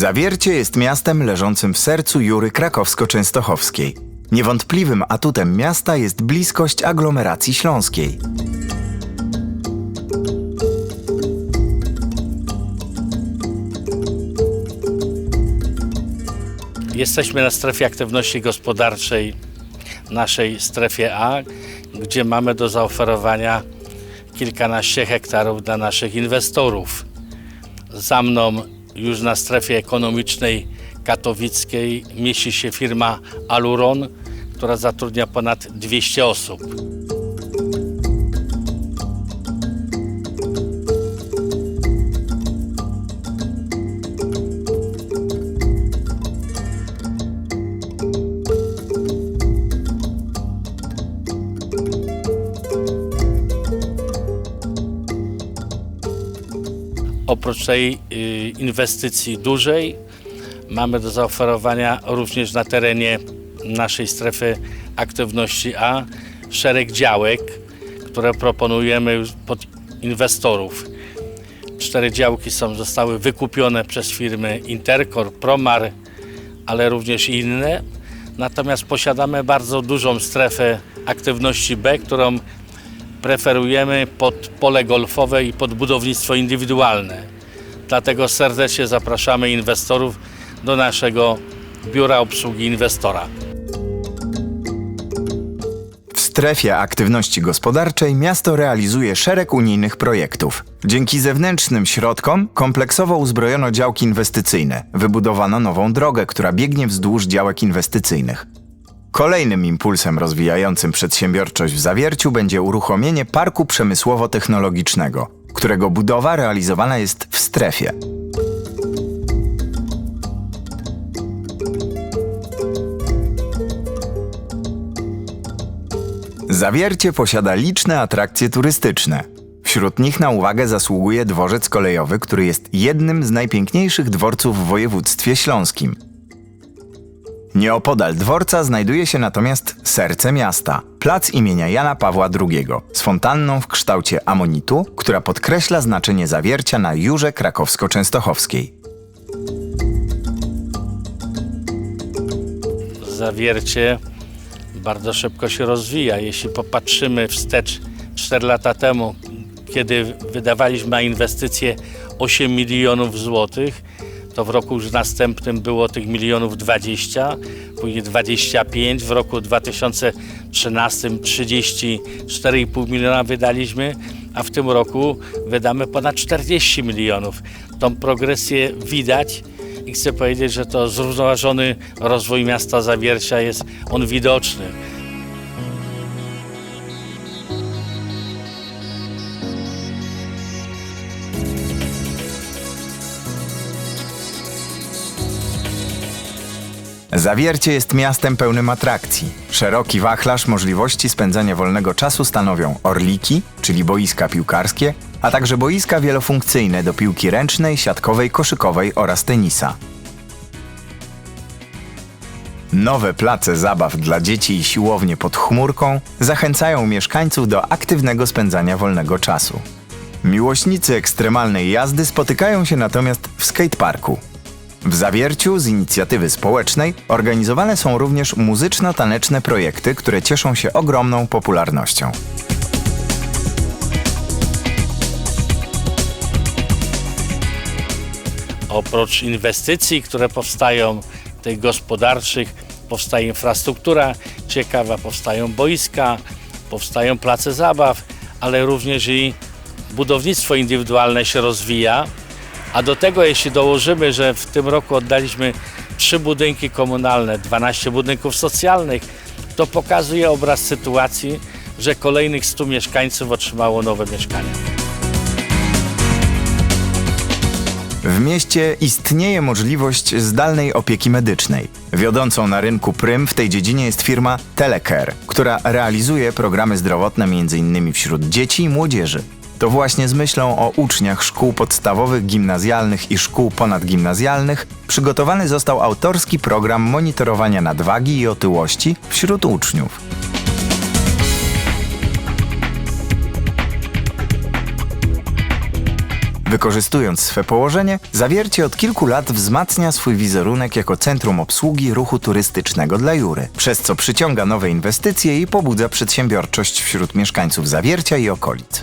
Zawiercie jest miastem leżącym w sercu Jury Krakowsko-Częstochowskiej. Niewątpliwym atutem miasta jest bliskość aglomeracji śląskiej. Jesteśmy na strefie aktywności gospodarczej, naszej strefie A, gdzie mamy do zaoferowania kilkanaście hektarów dla naszych inwestorów. Za mną już na strefie ekonomicznej katowickiej mieści się firma Aluron, która zatrudnia ponad 200 osób. Oprócz tej y, inwestycji dużej, mamy do zaoferowania również na terenie naszej strefy aktywności A szereg działek, które proponujemy pod inwestorów. Cztery działki są, zostały wykupione przez firmy Intercor, Promar, ale również inne. Natomiast posiadamy bardzo dużą strefę aktywności B, którą preferujemy pod pole golfowe i pod budownictwo indywidualne. Dlatego serdecznie zapraszamy inwestorów do naszego biura obsługi inwestora. W strefie aktywności gospodarczej miasto realizuje szereg unijnych projektów. Dzięki zewnętrznym środkom kompleksowo uzbrojono działki inwestycyjne, wybudowano nową drogę, która biegnie wzdłuż działek inwestycyjnych. Kolejnym impulsem rozwijającym przedsiębiorczość w Zawierciu będzie uruchomienie parku przemysłowo-technologicznego, którego budowa realizowana jest w strefie. Zawiercie posiada liczne atrakcje turystyczne. Wśród nich na uwagę zasługuje dworzec kolejowy, który jest jednym z najpiękniejszych dworców w województwie śląskim. Nieopodal dworca znajduje się natomiast serce miasta, plac imienia Jana Pawła II, z fontanną w kształcie amonitu, która podkreśla znaczenie zawiercia na Jurze Krakowsko-Częstochowskiej. Zawiercie bardzo szybko się rozwija. Jeśli popatrzymy wstecz 4 lata temu, kiedy wydawaliśmy na inwestycje 8 milionów złotych, to w roku już następnym było tych milionów 20, później 25, w roku 2013 34,5 miliona wydaliśmy, a w tym roku wydamy ponad 40 milionów. Tą progresję widać i chcę powiedzieć, że to zrównoważony rozwój miasta Zawiercia jest on widoczny. Zawiercie jest miastem pełnym atrakcji. Szeroki wachlarz możliwości spędzania wolnego czasu stanowią orliki, czyli boiska piłkarskie, a także boiska wielofunkcyjne do piłki ręcznej, siatkowej, koszykowej oraz tenisa. Nowe place zabaw dla dzieci i siłownie pod chmurką zachęcają mieszkańców do aktywnego spędzania wolnego czasu. Miłośnicy ekstremalnej jazdy spotykają się natomiast w skateparku. W Zawierciu z inicjatywy społecznej organizowane są również muzyczno-taneczne projekty, które cieszą się ogromną popularnością. Oprócz inwestycji, które powstają, tych gospodarczych, powstaje infrastruktura ciekawa, powstają boiska, powstają place zabaw, ale również i budownictwo indywidualne się rozwija. A do tego, jeśli dołożymy, że w tym roku oddaliśmy trzy budynki komunalne, 12 budynków socjalnych, to pokazuje obraz sytuacji, że kolejnych 100 mieszkańców otrzymało nowe mieszkania. W mieście istnieje możliwość zdalnej opieki medycznej. Wiodącą na rynku prym w tej dziedzinie jest firma Telecare, która realizuje programy zdrowotne m.in. wśród dzieci i młodzieży. To właśnie z myślą o uczniach szkół podstawowych, gimnazjalnych i szkół ponadgimnazjalnych przygotowany został autorski program monitorowania nadwagi i otyłości wśród uczniów. Wykorzystując swe położenie, Zawiercie od kilku lat wzmacnia swój wizerunek jako centrum obsługi ruchu turystycznego dla Jury, przez co przyciąga nowe inwestycje i pobudza przedsiębiorczość wśród mieszkańców Zawiercia i okolic.